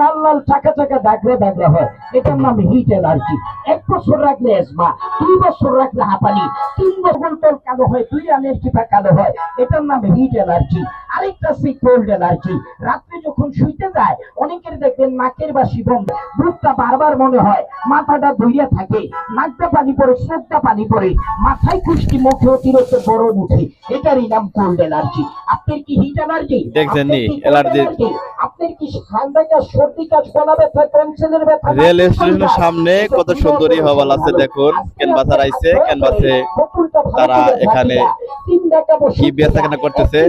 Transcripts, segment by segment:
লাল লাল চাকা চাকা দাগড়ে দাগড়ে হয়। এটার নাম হিট অ্যালার্জি এক বছর রাখলে এসমা দুই বছর রাখলে হাঁপানি, তিন বছর তোর কালো হয়, দুই চিপা কালো হয়। এটার নাম হিট অ্যালার্জি আরেকটা সে কোল্ড অ্যালার্জি রাত্রে যখন শুইতে যায় অনেকের দেখবেন নাকের বাসি বন্ধ। বুকটা বারবার মনে হয় মাথাটা ধুইয়া থাকে। নাকটা পানি পড়ে চোখটা পানি পড়ে। মাথায় খুশকি মুখে অতিরিক্ত গরম উঠে এটারই নাম কোল্ড অ্যালার্জি আপনার কি হিট অ্যালার্জি দেখছেন নি, অ্যালার্জি? আপনার কি ঠান্ডা কাজ সর্দি কাজ গলা ব্যথা টনসিলের ব্যথা রেল স্টেশনের সামনে কত সুন্দরী হওয়াল আছে দেখুন, ক্যানভাসার আইছে, ক্যানভাসে তারা এখানে কি বেচাকেনা করতেছে।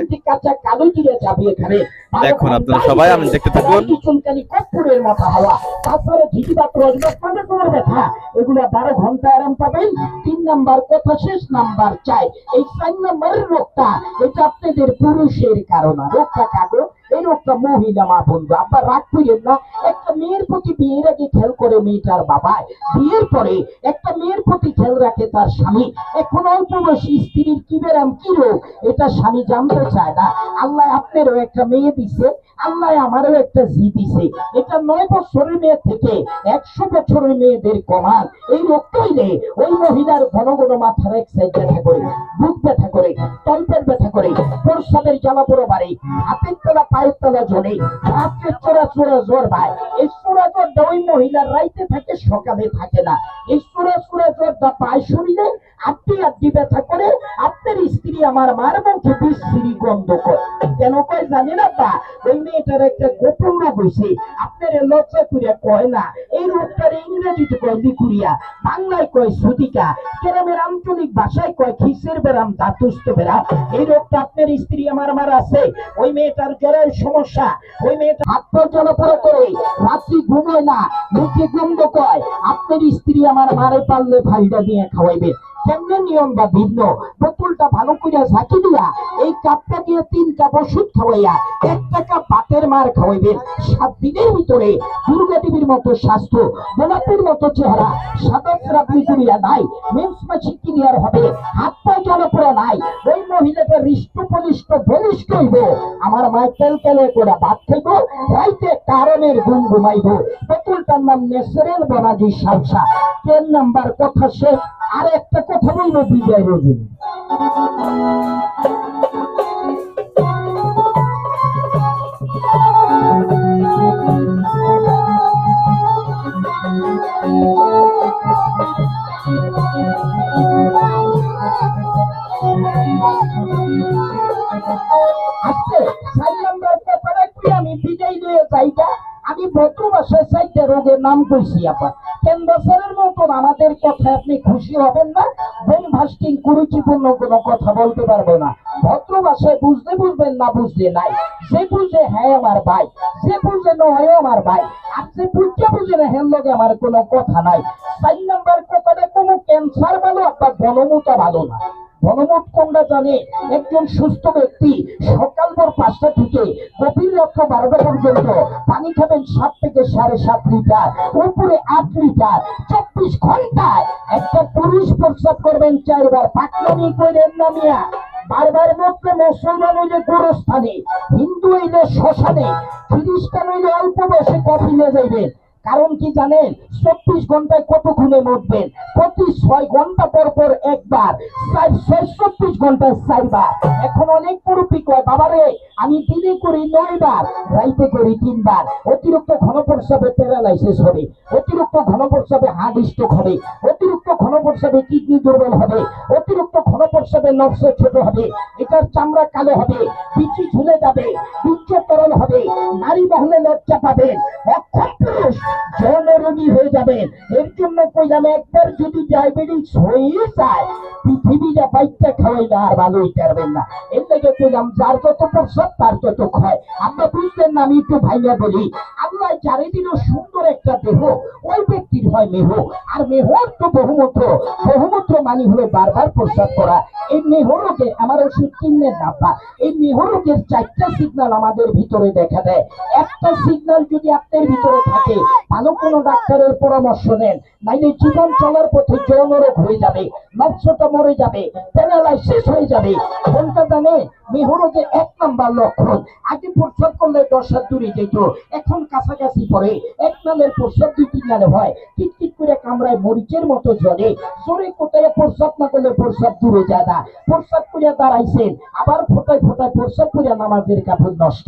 দেখুন আপনারা সবাই আমি দেখতে থাকুন। চুলকানি কর্পূরের মাথা হাওয়া। তারপরে ঝিটি বাত রজবাত তোমার ব্যথা। এগুলা বারো ঘণ্টা আরাম পাবেন। তিন নাম্বার কথা শেষ নাম্বার চাই। এই চার নাম্বারের রোগটা এটা আপনাদের পুরুষের কারণে। রোগটা এই রোগটা মহিলা মা বন্ধু। আপনার রাগ করেন না। মেয়ের প্রতি বিয়ের আগে খেয়াল করে মেয়েটার বাবায়। বিয়ের পরে একটা মেয়ের প্রতি খেয়াল রাখে তার স্বামী। এখন অল্প বয়সী স্ত্রীর কি বেরাম কি রোগ? এটা স্বামী জানতে চায় না। আল্লাহ আপনারও একটা মেয়ে দিছে। আল্লাহ আমারও একটা জি দিছে। এটা নয় বছরের মেয়ে থেকে একশো বছরের মেয়েদের কমান এই রোগটা হইলে ওই মহিলার ঘন ঘন মাথার এক সাইড ব্যথা করে, বুক ব্যথা করে তল্পের ব্যথা করে প্রস্রাবের জ্বালা পড়ো বাড়ে, হাতের তলা, পায়ের তলা জ্বলে রাত্রে চোরা চোরা জ্বর ভাই এই চোরা জ্বরটা ওই মহিলার রাইতে থাকে, সকালে থাকে না। এই চোরা চোরা জ্বরটা পায় শরীরে, আটটি আটটি ব্যথা করে আমার মার মুখে বিশ্রী গন্ধ করে। কেন কয় জানি না তা ওই মেয়েটার একটা গোপন রোগ হয়েছে আপনার লজ্জা করিয়া কয় না। এই রোগটার ইংরেজিতে কয় লিকুরিয়া, বাংলায় কয় সুতিকা। কেরামের আঞ্চলিক ভাষায় কয় খিসের বেরাম দাতুস্ত বেরাম এই রোগটা আপনার স্ত্রী আমার মার আছে। ওই মেয়েটার জ্বরের সমস্যা। ওই মেয়েটা হাত পা জ্বালাপোড়া করে। রাত্রি ঘুমোয় না, মুখে গন্ধ কয়। আপনার স্ত্রী আমার মারে পারলে ফাইদা দিয়ে খাওয়াইবে। কেমনে নিয়ম বা ভিন্ন? বোতলটা ভালো করিয়া ঝাঁকি দিয়া এই কাপটা দিয়ে তিন কাপ ওষুধ খাওয়াইয়া একটা কাপ বাতের মার খাওয়াইবেন। সাত দিনের ভিতরে দুর্গা দেবীর মতো স্বাস্থ্য, গোলাপের মতো চেহারা, সাদা রাত্রি করিয়া নাই, মেন্স মাছি ক্লিয়ার হবে, হাত পা জলপড়া নাই, ওই মহিলাটা হৃষ্ট পলিষ্ট বলিষ্ঠ হইব আমার মায় তেল তেলে করে ভাত খাইব রাইতে কারণের ঘুম ঘুমাইব। বোতলটার নাম নেসরেল বনাজি সালসা। তেল নাম্বার কথা শেষ আর একটা কথা বলব বিজয় রজনী আমি ভদ্র ভাষায় চাইতে রোগের নাম কইছি আবার ক্যানভাসারের মতন আমাদের কথা আপনি খুশি হবেন না ব্রেন ভাস্টিং কুরুচিপূর্ণ কোনো কথা বলতে পারব না। ভদ্র ভাষায় বুঝতে বুঝবেন না বুঝলে নাই। যে বুঝে হ্যাঁ আমার ভাই। সে বুঝে নয় আমার ভাই। আর যে বুঝতে বুঝে না, হেন লগে আমার কোনো কথা নাই। চার নম্বর কথাটা, কোনো ক্যান্সার ভালো আপনার জনমতা ভালো না। গণমত কোনটা জানে, একজন সুস্থ ব্যক্তি সকাল ভোর পাঁচটা থেকে গভীর রাত্র বারোটা পর্যন্ত পানি খাবেন সাত থেকে সাড়ে সাত লিটার, উপরে আট লিটার, চব্বিশ ঘন্টায় একটা পুরুষ প্রস্রাব করবেন চারবার। পাকনামি করেন না মিয়া। বারবার মধ্যে মুসলমান হইলে গোরস্থানে, হিন্দু হইলে শ্মশানে, খ্রিস্টান হইলে অল্প বয়সে কফিলে যাইবেন। কারণ কি জানেন? চব্বিশ ঘন্টায় কত খুনে মরবেন? প্রতি ছয় ঘণ্টা পর পর একবার। চব্বিশ ঘন্টায় চারবার। এখন অনেক মুরব্বী কয়, বাবারে, আমি দিনে করি নয় বার রাইতে করি তিনবার। অতিরিক্ত ঘন প্রস্রাবে প্যারালাইসিস হবে, অতিরিক্ত ঘন প্রস্রাবে হার্ট স্ট্রোক হবে, অতিরিক্ত ঘন প্রস্রাবে কিডনি দুর্বল হবে, অতিরিক্ত ঘন প্রস্রাবে নর্স ছোট হবে, এটার চামড়া কালো হবে পিচি ঝুলে যাবে বীর্য তরল হবে, নারী মহলে লজ্জা পাবেন হয়ে এর জন্য কইলাম একবার যদি ডায়াবেটিস হয়ে যায়, পৃথিবীটা খাওয়াই না, আর ভালো হইতে পারবেন না। এর কইলাম, যার যত প্রসাদ, তার তত ক্ষয়। না আমি একটু ভাইয়া বলি। সুন্দর একটা দেহ, ওই ব্যক্তির হয় মেহ। আর মেহর তো বহুমূত্র। বহুমূত্র মানে হলো বারবার প্রস্রাব করা। এই মেহরকে আমার না আপা এই মেহরকের চারটা সিগন্যাল আমাদের ভিতরে দেখা দেয়। একটা সিগন্যাল যদি আপনার ভিতরে থাকে, ভালো কোনো ডাক্তারের পরামর্শ নেন, নাইলে জীবন চলার পথে যৌনরোগ হয়ে যাবে নকশটা মরে যাবে প্যারালাইসিস হয়ে যাবে কোনটা জানে যে এক নাম্বার লক্ষণ। আগে প্রস্রাব করলে দশ হাত দূরে যেত, এখন কাছাকাছি পড়ে। এক নামের প্রস্রাব দুই তিন নামে হয়। কিটকিট করে কামড়ায় মরিচের মতো জলে জোরে কোথায় প্রস্রাব না করলে প্রস্রাব দূরে যায় না। প্রস্রাব করিয়া দাঁড়াইছেন, আবার ফোটায় ফোটায় প্রস্রাব করিয়া নামাজের কাপড় নষ্ট।